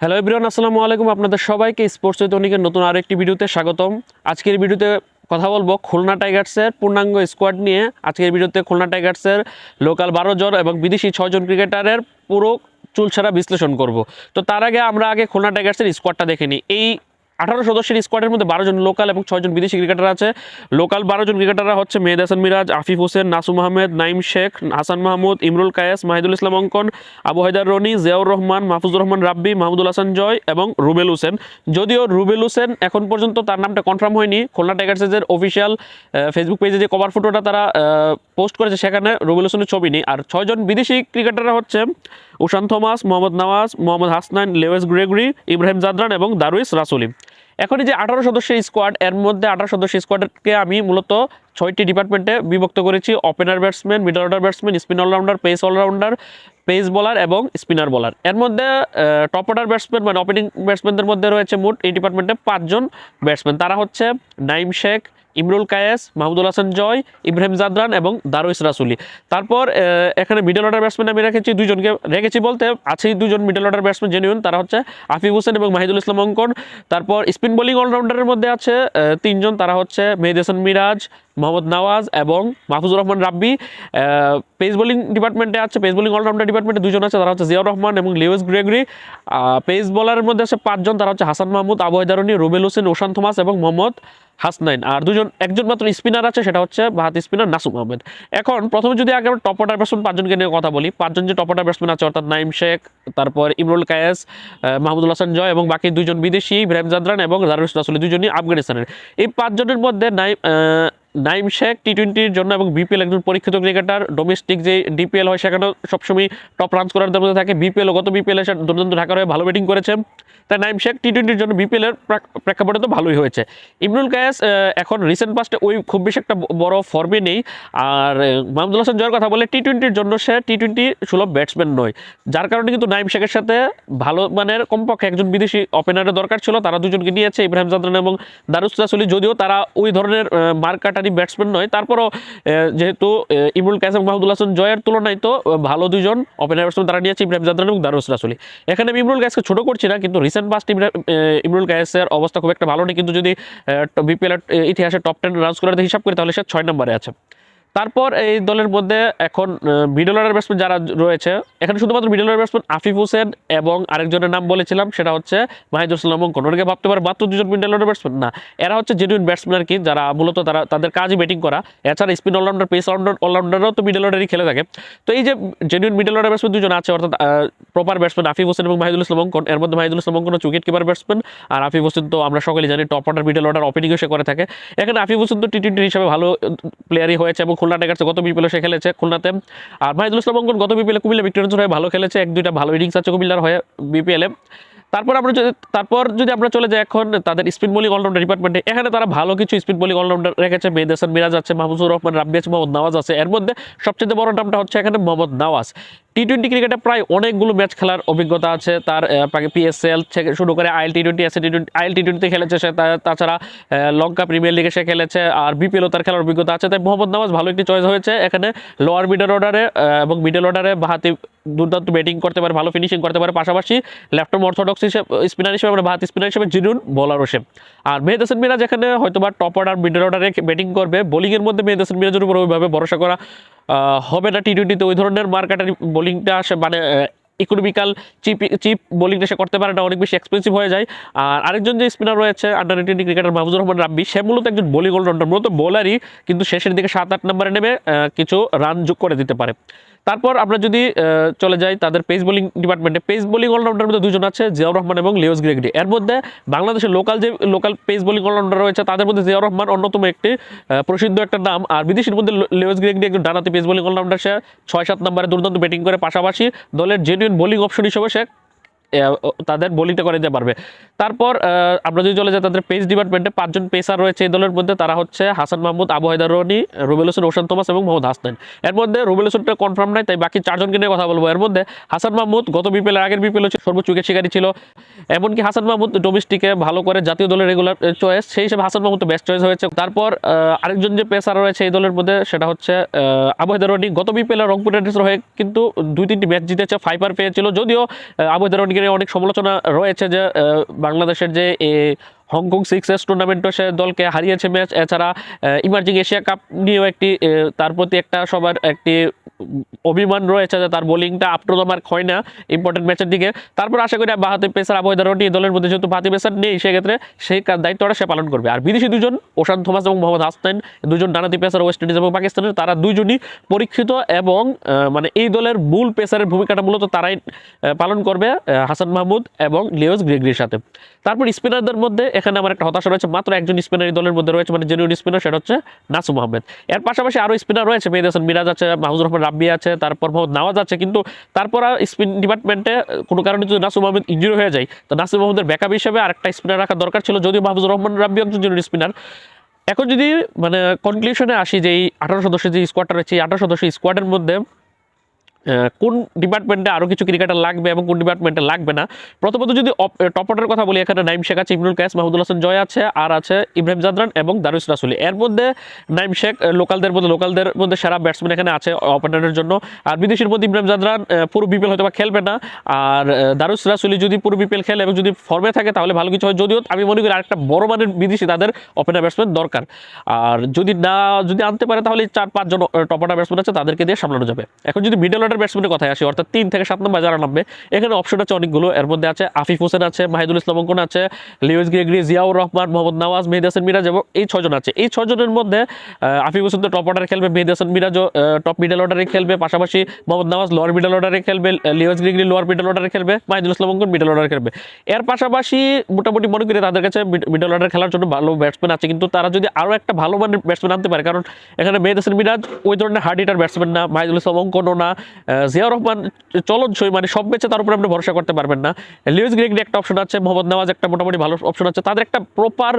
Hello everyone আসসালামু আলাইকুম আপনাদের সবাইকে স্পোর্টস দৈনিকের নতুন আরও একটি ভিডিওতে স্বাগতম। আজকের ভিডিওতে কথা বলব খুলনা টাইগার্সের পূর্ণাঙ্গ স্কোয়াড নিয়ে। আজকের ভিডিওতে খুলনা টাইগার্সের লোকাল বারো জন এবং বিদেশি ছজন ক্রিকেটারের পুরো চুলছাড়া বিশ্লেষণ করব। তো তার আগে আমরা আগে খুলনা টাইগার্সের স্কোয়াডটা দেখে নিই। এই আঠারো সদস্যের স্কোয়াডের মধ্যে বারো জন লোকাল এবং ছয়জন বিদেশি ক্রিকেটার আছে। লোকাল বারো জন ক্রিকেটাররা হচ্ছে মেহেদ হাসান মিরাজ, আফিফ হোসেন, নাসুম আহমেদ নাইম শেখ, হাসান মাহমুদ, ইমরুল কায়েস, মাহিদুল ইসলাম অঙ্কন, আবু হায়দার রনি, জিয়াউর রহমান, মাহফুজুর রহমান রাব্বি, মাহমুদুল হাসান জয় এবং রুবেল হোসেন। যদিও রুবেল হোসেন এখন পর্যন্ত তার নামটা কনফার্ম হয়নি। খুলনা টাইগার্সের অফিসিয়াল ফেসবুক পেজে যে কভার ফটোটা তারা পোস্ট করেছে সেখানে রুবেল হোসেনের ছবি নেই। আর ছয়জন বিদেশি ক্রিকেটাররা হচ্ছে Oshane Thomas, Mohammad Nawaz, Mohammad Hasnain Lewis Gregory, Ibrahim Zadran এবং দারুইস রাসুলি। এখন যে আঠারো সদস্যের স্কোয়াড এর মধ্যে আঠারো সদস্যের স্কোয়াডকে আমি মূলত ছয়টি ডিপার্টমেন্টে বিভক্ত করেছি। Opener batsman middle order batsman spin allrounder pace allrounder pace bowler এবং স্পিনার বলার এর মধ্যে টপ অর্ডার ব্যাটসম্যান মানে ওপেনিং ব্যাটসম্যানদের মধ্যে রয়েছে মোট এই ডিপার্টমেন্টে পাঁচজন ব্যাটসম্যান তারা হচ্ছে নাইম শেখ ইমরুল কায়েস, মাহমুদুল হাসান জয়, ইব্রাহিম জাদরান এবং দারুইস রাসুলি। তারপর এখানে মিডল অর্ডার ব্যাটসম্যান আমি রেখেছি দুজনকে রেখেছি বলতে আছেই দুজন মিডল অর্ডার ব্যাটসম্যান জেনুইন তারা হচ্ছে আফিফ হোসেন এবং মাহিদুল ইসলাম অঙ্কন। তারপর স্পিন বোলিং অলরাউন্ডারের মধ্যে আছে তিনজন, তারা হচ্ছে মেহেদ হাসান মিরাজ মোহাম্মদ নওয়াজ এবং মাহফুজুর রহমান রাব্বি পেস বোলিং ডিপার্টমেন্টে আছে পেস বোলিং অলরাউন্ডার ডিপার্টমেন্টে দুজন আছে, তারা হচ্ছে জিয়াউর রহমান এবং লিওয়েস গ্রেগরি। পেস বোলারের মধ্যে আছে পাঁচজন, তারা হচ্ছে হাসান মাহমুদ, আবু হায়দারনি, রুবেল হোসেন, ওশান থমাস এবং মোহাম্মদ হাসনাইন। আর দুজন, একজন মাত্র স্পিনার আছে, সেটা হচ্ছে বাহাত স্পিনার নাসুম আহমেদ। এখন প্রথমে যদি আগে আমরা টপ অর্ডার ব্যাটসম্যান পাঁচজনকে নিয়ে কথা বলি, পাঁচজন যে টপ অর্ডার ব্যাটসম্যান আছে, অর্থাৎ নাইম শেখ, তারপর ইমরুল কায়েস মাহমুদুল হাসান জয় এবং বাকি দুজন বিদেশি, ইব্রাহিম জাদরান এবং জারুস রাসুল, দুজনই আফগানিস্তানের। এই পাঁচজনের মধ্যে নাইম নাইম শেখ টি টোয়েন্টির জন্য এবং বিপিএল একজন পরীক্ষিত ক্রিকেটার। ডোমেস্টিক যে ডিপিএল হয় সেখানেও সবসময় টপ রান স্কোরারদের মধ্যে থাকে। বিপিএল গত বিপিএল এসে দুর্দান্ত ঢাকার হয়ে ভালো ব্যাটিং করেছে। তাই নাইম শেখ টি টোয়েন্টির জন্য বিপিএলের প্রেক্ষাপটে তো ভালোই হয়েছে। ইমরুল কায়াস এখন রিসেন্ট পাস্টে ওই খুব বেশি একটা বড় ফর্মে নেই। আর মাহমুদুল হাসান জয়ের কথা বলে টি টোয়েন্টির জন্য সে টি টোয়েন্টি সুলভ ব্যাটসম্যান নয়। যার কারণে কিন্তু নাইম শেখের সাথে ভালো মানের কমপক্ষে একজন বিদেশি ওপেনারের দরকার ছিল। তারা দুজনকে নিয়েছে, ইব্রাহিম জাদরান এবং দারুস যদিও তারা ওই ধরনের মার্কাটারি ব্যাটসম্যান নয়। তারপরও যেহেতু ইমরুল কাসেম, মাহমুদুল হাসান জয়ের তুলনায় তো ভালো দুজন ওপেনার ব্যাটসম্যান তারা নিয়েছে ইব্রাহিম জাদান এবং দারুস রাসুলি। এখানে আমি ইমরুল কায়েসকে ছোটো করছি না, কিন্তু রিসেন্ট পাস্ট ইমরুল কায়েসের অবস্থা খুব একটা ভালো নেই। কিন্তু যদি বিপিএল ইতিহাসে টপ টেন রান স্কোরারদের হিসাব করি, তাহলে সে ছয় নম্বরে আছে। তারপর এই দলের মধ্যে এখন মিডল অর্ডার ব্যাটসম্যান যারা রয়েছে, এখানে শুধুমাত্র middle order batsman Afif Hossain এবং আরেকজনের নাম বলেছিলাম, সেটা হচ্ছে মাহিদুল ইসলাম অঙ্কন ওনাকে ভাবতে পারে মাত্র দুজন মিডল অর্ডার ব্যাটসম্যান না, এরা হচ্ছে জেনুইন ব্যাটসম্যান আর কি, যারা মূলত তারা, তাদের কাজই ব্যাটিং করা। এছাড়া স্পিন অলরাউন্ডার পেস অলরাউন্ডার অলরাউন্ডারও তো মিডল অর্ডারই খেলে থাকে। তো এই যে জেনুইন মিডল অর্ডার ব্যাটসম্যান দুজন আছে, অর্থাৎ প্রপার ব্যাটসম্যান আফিফ হোসেন এবং মাহিদুল ইসলাম অঙ্কন এর মধ্যে Mahidul Islam Ankon wicket keeper batsman আর আফিফ হোসেন তো আমরা সকলেই জানি টপ অর্ডার মিডল অর্ডার ওপেনিংও সে করে থাকে। এখানে আফিফ হোসেন তো টি টোয়েন্টি হিসাবে ভালো প্লেয়ারই হয়েছে এবং খুলনা টাইগার্সে গত বিপিএল সে খেলেছে খুলনাতে। আর মাহিদুল ইসলাম অঙ্কন গত বিপিএল কুমিল্লা ভিক্টোরিয়ান্স হয়ে ভালো খেলেছে, এক দুইটা ভালো ইনিংস আছে কুমিল্লার হয়ে বিপিএলে। তারপর আমরা যদি তারপর যদি আমরা চলে যাই এখন তাদের স্পিন বোলিং অলরাউন্ডার ডিপার্টমেন্টে এখানে তারা ভালো কিছু স্পিন বোলিং অলরাউন্ডার রেখেছে মেহদাসান মিরাজ আছে মাহমুদুর রহমান, রাব্বি আছে, মোহাম্মদ নওয়াজ আছে। এর মধ্যে সবচেয়ে বড় নামটা হচ্ছে এখানে মোহাম্মদ নওয়াজ। টি টোয়েন্টি ক্রিকেটে প্রায় অনেকগুলো ম্যাচ খেলার অভিজ্ঞতা আছে। তার পিএসএল থেকে শুরু করে আইএল টি টোয়েন্টি আছে টি টোয়েন্টি আইএল টি টোয়েন্টিতে খেলেছে সে। তাছাড়া লঙ্কা প্রিমিয়ার লিগে সে খেলেছে আর বিপিএলও তার খেলার অভিজ্ঞতা আছে। তাই মোহাম্মদ নামাজ ভালো একটি চয়েস হয়েছে। এখানে লোয়ার মিডল অর্ডারে এবং মিডল অর্ডারে বাহাতি দুর্দান্ত ব্যাটিং করতে পারে, ভালো ফিনিশিং করতে পারে। পাশাপাশি লেফটম অর্থোডক্স হিসেবে স্পিনার হিসেবে আমরা বাহাতি স্পিনার হিসেবে জিনুন বোলারও সে। আর মেহেদ হাসান মিরাজ এখানে হয়তো বা টপ অর্ডার মিডল অর্ডারে ব্যাটিং করবে। বোলিংয়ের মধ্যে মেহেদ হাসান মিরাজের উপর ওইভাবে ভরসা করা হবে না টি টোয়েন্টিতে ওই ধরনের মার্কাটারি বোলিংটা সে মানে ইকোনমিক্যাল চিপ চিপ বোলিংটা সে করতে পারে না, অনেক বেশি এক্সপেন্সিভ হয়ে যায়। আর আরেকজন যে স্পিনার রয়েছে under nineteen cricketer Mahmudur Rahman Rabbi, সে মূলত একজন বোলিং অলরাউন্ডার মূলত বোলারই কিন্তু শেষের দিকে সাত, আট নম্বরে নেমে কিছু রান যোগ করে দিতে পারে। তারপর আমরা যদি চলে যাই তাদের পেস বোলিং ডিপার্টমেন্টে পেস বোলিং অলরাউন্ডার মধ্যে দুজন আছে, জিয়াউর রহমান এবং লিওস গ্রেগডি এর মধ্যে বাংলাদেশের লোকাল যে লোকাল পেস বোলিং অলরাউন্ডার রয়েছে, তাদের মধ্যে জিয়াউর রহমান অন্যতম একটি প্রসিদ্ধ একটা নাম। আর বিদেশির মধ্যে লিওস গ্রেগডি একজন ডানাতে পেস বোলিং অলরাউন্ডার সে ছয় সাত নম্বরে দুর্দান্ত ব্যাটিং করে। পাশাপাশি দলের জেনুইন বোলিং অপশন হিসেবে সে তাদের বোলিংটা করে দিতে পারবে। তারপর আমরা যদি চলে যাই তাদের পেস ডিপার্টমেন্টে পাঁচজন পেসার রয়েছে এই দলের মধ্যে। তারা হচ্ছে হাসান মাহমুদ, আবু হায়দার রনি, রুবেল হোসেন ওশান thomas এবং মোহাম্মদ হাসনান এর মধ্যে রুবেল হোসেনটা কনফার্ম নাই, তাই বাকি চারজনকে নিয়ে কথা বলব। এর মধ্যে হাসান মাহমুদ গত বিপিএল আগের বিপিএল সর্বোচ্চ উইকেট শিকারী ছিল। এমনকি হাসান মাহমুদ ডোমেস্টিকে ভালো করে জাতীয় দলের রেগুলার চয়েস সেই হিসেবে হাসান মাহমুদ বেস্ট চয়েস হয়েছে। তারপর আরেকজন যে পেসার রয়েছে এই দলের মধ্যে, সেটা হচ্ছে আবু হায়দার রনি। গত বিপিএল রংপুর রাইডার্সের হয়ে কিন্তু দুই তিনটি ম্যাচ জিতেছে ফাইবার পেয়েছিল। যদিও আবু হায়দার রনিকে অনেকেরই অনেক সমালোচনা রয়েছে যে বাংলাদেশের যে হংকং সিক্সেস টুর্নামেন্টও সে দলকে হারিয়েছে ম্যাচ। এছাড়া ইমার্জিং এশিয়া কাপ নিয়েও একটি তার প্রতি একটা সবার একটি অভিমান রয়েছে যে তার বোলিংটা আপ টু দ্য মার্ক হয় না ইম্পর্টেন্ট ম্যাচের দিকে। তারপর আশা করি বাহাতি পেসার আবহাওয়া এই দলের মধ্যে যেহেতু বাহাতি পেসার নেই, সেক্ষেত্রে সেই দায়িত্বটা সে পালন করবে। আর বিদেশি দুজন ওশান থমাস এবং মোহাম্মদ হাসনাইন দুজন ডানাতি পেসার ওয়েস্ট ইন্ডিজ এবং পাকিস্তানের, তারা দুজনই পরীক্ষিত এবং মানে এই দলের মূল পেসারের ভূমিকাটা মূলত তারাই পালন করবে হাসান মাহমুদ এবং লিওস গ্রেগরির সাথে। তারপর স্পিনারদের মধ্যে এখানে আমার একটা হতাশা রয়েছে, মাত্র একজন স্পিনার এই দলের মধ্যে রয়েছে মানে জেনুইন স্পিনার সেটা হচ্ছে নাসুম আহমেদ। এর পাশাপাশি আরও স্পিনার রয়েছে মেহেদ হাসান মিরাজ আছে মাহমুদুর রহমান রাব্বি আছে, তারপর মোহাম্মদ নওয়াজ আছে, কিন্তু তারপর স্পিন ডিপার্টমেন্টে কোনো কারণে যদি নাসুম আহমেদ ইঞ্জুরি হয়ে যায়, তো নাসুম আহমেদের ব্যাকআপ হিসেবে আরেকটা স্পিনার রাখা দরকার ছিল, যদিও মাহমুদুর রহমান রাব্বি একজন জেনুইন স্পিনার এখন যদি মানে কনক্লুশনে আসি যে এই আঠারো সদস্যের যে স্কোয়াডটা রয়েছে, এই আঠারো সদস্য স্কোয়াডের মধ্যে কোন ডিপার্টমেন্টে আরও কিছু ক্রিকেটার লাগবে এবং কোন ডিপার্টমেন্টে লাগবে না? প্রথমত যদি টপ অর্ডারের কথা বলি, এখানে নাইম শেখ আছে, ইমরুল কায়েস, মাহমুদুল হাসান জয় আছে, আর আছে ইব্রাহিম জাদরান এবং দারুস রাসুলি। এর মধ্যে নাইম শেখ লোকালদের মধ্যে লোকালদের মধ্যে সেরা ব্যাটসম্যান এখানে আছে ওপেনারের জন্য। আর বিদেশের মধ্যে ইব্রাহিম জাদরান পুরো বিপিএল হয়তো বা খেলবে না। আর দারুস রাসুলি যদি পুরো বিপিএল খেলে এবং যদি ফর্মে থাকে, তাহলে ভালো কিছু হয়। যদিও আমি মনে করি আরেকটা বড় মানের বিদেশি তাদের ওপেনার ব্যাটসম্যান দরকার। আর যদি না যদি আনতে পারে, তাহলে চার পাঁচজন টপ অর্ডার ব্যাটসম্যান আছে, তাদেরকে দিয়ে সামলানো যাবে। এখন যদি মিডল অর্ডার ব্যাটসম্যানের কথায় আসি, অর্থাৎ তিন থেকে সাত নম্বর যারা নামবে, এখানে অপশন আছে অনেকগুলো। এর মধ্যে আছে আফিফ হোসেন আছে, মাহিদুল ইসলাম অঙ্কন আছে, লিওস গ্রেগরি, জিয়াউর রহমান, মোহাম্মদ নওয়াজ, মেহেদি হাসান মিরাজ এবং এই ছজন আছে। এই ছজনের মধ্যে আফিফ হোসেন তো টপ অর্ডারে খেলবে, মেহেদি হাসান মিরাজও টপ মিডল অর্ডারে খেলবে, পাশাপাশি মোহাম্মদ নওয়াজ লোয়ার মিডল অর্ডারে খেলবে লিওস গ্রেগরি লোয়ার মিডল অর্ডারে খেলবে, মাহিদুল ইসলাম অঙ্কন মিডল অর্ডারে খেলবে। এর পাশাপাশি মোটামুটি মনে করি তাদের কাছে মিডল অর্ডার খেলার জন্য ভালো ব্যাটসম্যান আছে, কিন্তু তারা যদি আরও একটা ভালো মানের ব্যাটসম্যান আনতে পারে, কারণ এখানে মেহেদ হাসান মিরাজ ওই ধরনের হার্ড হিটার ব্যাটসম্যান না, মাহিদুল ইসলাম অঙ্কনও না জিয়াউর রহমান চলনসই মানে সব ম্যাচে তার উপরে আপনি ভরসা করতে পারবেন না। লিউজ গ্রেগরি একটা অপশন আছে মোহাম্মদ নওয়াজ একটা মোটামুটি ভালো অপশন আছে। তাদের একটা proper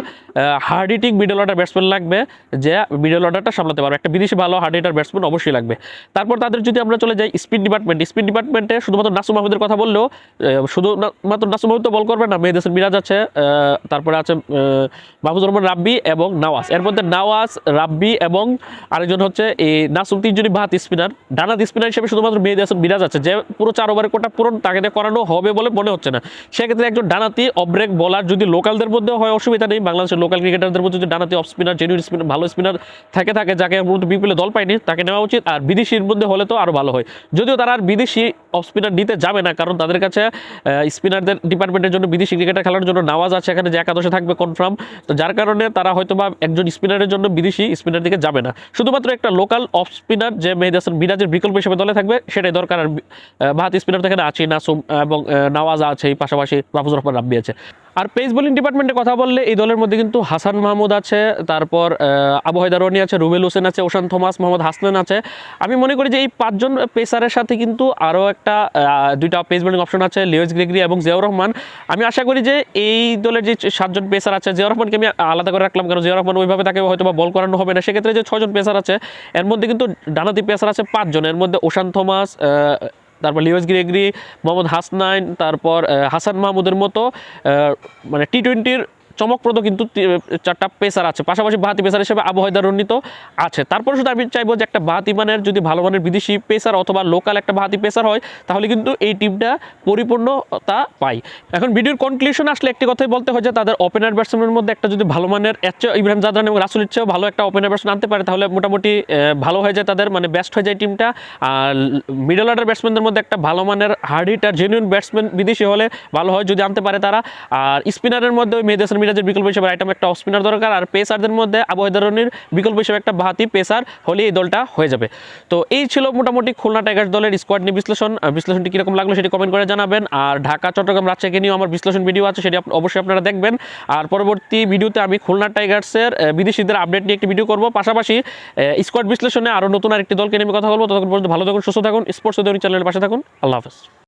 hard hitting middle order batsman লাগবে যে মিডল অর্ডারটা সামলাতে পারবে। একটা বিদেশি ভালো হার্ড হিটার ব্যাটসম্যান অবশ্যই লাগবে। তারপর তাদের যদি আমরা চলে যাই স্পিন ডিপার্টমেন্ট স্পিন ডিপার্টমেন্টে শুধুমাত্র নাসুম আহমেদের কথা বললেও শুধুমাত্র নাসুম আহমেদ তো বল করবে না মেহেদ মিরাজ আছে তারপরে আছে আহ, মাহমুদুর রহমান রাব্বি এবং নওয়াজ। এর মধ্যে নওয়াজ রাব্বি এবং আরেকজন হচ্ছে এই নাসুম তিনজনই বাহাত স্পিনার ডানাত স্পিনার হিসেবে শুধুমাত্র মিরাজ আছে। যে পুরো চার ওভারের কোটা পূরণ তাকে করানো হবে বলে মনে হচ্ছে না। সেক্ষেত্রে একজন ডানাতি অব্রেক বলার যদি লোকালদের মধ্যে হয়, অসুবিধা নেই। বাংলাদেশের লোকাল ক্রিকেটারদের মধ্যে যদি ডানাতি অফ স্পিনার জেনুইন স্পিনার ভালো স্পিনার থাকে থাকে, যাকে মূলত বিপিএলে দল পায়নি, তাকে নেওয়া উচিত। আর বিদেশির মধ্যে হলে তো আরও ভালো হয়। যদিও তারা আর বিদেশি অফ স্পিনার নিতে যাবে না, কারণ তাদের কাছে স্পিনারদের ডিপার্টমেন্টের জন্য বিদেশি ক্রিকেটার খেলার জন্য নাওয়াজ আছে। এখানে যে একাদশে থাকবে কনফার্ম তো যার কারণে তারা হয়তো বা একজন স্পিনারের জন্য বিদেশি স্পিনার দিকে যাবে না। শুধুমাত্র একটা লোকাল অফ স্পিনার যে মেহেদ হাসান মিরাজের বিকল্প হিসেবে দলে থাকবে সেটাই দরকার। আর স্পিনার তো এখানে আছে নাসুম এবং নাওয়াজা আছে, এই পাশাপাশি মাহফুজুর রহমান রাব্বি আছে। আর পেস বোলিং ডিপার্টমেন্টে কথা বললে, এই দলের মধ্যে কিন্তু হাসান মাহমুদ আছে, তারপর আবু হায়দার রনি আছে, রুবেল হোসেন আছে, ওশান থমাস, মোহাম্মদ হাসনান আছে। আমি মনে করি যে এই পাঁচজন পেসারের সাথে কিন্তু আরও একটা দুইটা পেস বোলিং অপশন আছে লিওজ গ্রেগরি এবং জিয়াউর রহমান। আমি আশা করি যে এই দলের যে সাতজন পেসার আছে, জিয়াউর রহমানকে আমি আলাদা করে রাখলাম, কারণ জিয়াউর রহমান ওইভাবে তাকে হয়তো বা বল করানো হবে না। সেক্ষেত্রে যে ছজন পেসার আছে, এর মধ্যে কিন্তু ডানাতি পেসার আছে পাঁচজন। এর মধ্যে ওশান থমাস তারপর লিওস গ্রেগরি মোহাম্মদ হাসনাইন তারপর হাসান মাহমুদের মতো মানে টি টোয়েন্টির চমকপ্রদ কিন্তু চারটা পেসার আছে। পাশাপাশি বাহাতি পেসার হিসেবে আবহাওয়ার রণ্ডিত আছে। তারপর শুধু আমি চাইব যে একটা বাহাতি মানের যদি ভালো মানের বিদেশি পেসার অথবা লোকাল একটা বাহাতি পেসার হয়, তাহলে কিন্তু এই টিমটা পরিপূর্ণতা পায়। এখন ভিডিওর কনক্লুশন আসলে একটি কথাই বলতে হয় যে তাদের ওপেনার ব্যাটসম্যানের মধ্যে একটা যদি ভালো মানের এর চেয়ে ইব্রাহিম জাদরান এবং রাসুলের চেয়েও ভালো একটা ওপেনার ব্যাটসম্যান আনতে পারে, তাহলে মোটামুটি ভালো হয়ে যায় তাদের মানে বেস্ট হয়ে যায় টিমটা আর মিডল অর্ডার ব্যাটসম্যানদের মধ্যে একটা ভালো মানের হার্ড হিটার জেনুইন ব্যাটসম্যান বিদেশি হলে ভালো হয় যদি আনতে পারে তারা। আর স্পিনারের মধ্যে ওই হাসান মিরাজের বিকল্প হিসেবে আইটেম একটা অফ স্পিনার দরকার আর পেসারদের মধ্যে আবু হায়দারনির বিকল্প হিসেবে একটা বাহাতি পেসার হলে এই দলটা হয়ে যাবে। তো এই ছিল মোটামুটি খুলনা টাইগার্স দলের স্কোয়াড নিয়ে বিশ্লেষণ। বিশ্লেষণটি কীরকম লাগল সেটি কমেন্ট করে জানাবেন। আর ঢাকা, চট্টগ্রাম, রাজশাহীকে নিয়েও আমার বিশ্লেষণ ভিডিও আছে, সেটি অবশ্যই আপনারা দেখবেন। আর পরবর্তী ভিডিওতে আমি খুলনা টাইগার্সের বিদেশিদের আপডেট নিয়ে একটি ভিডিও করব। পাশাপাশি স্কোয়াড বিশ্লেষণে আরও নতুন আরেকটি দলকে নিয়ে কথা বলব। ততক্ষণ পর্যন্ত ভালো থাকুন, সুস্থ থাকুন। স্পোর্টস চ্যানেলের পাশে থাকুন। আল্লাহ হাফেজ।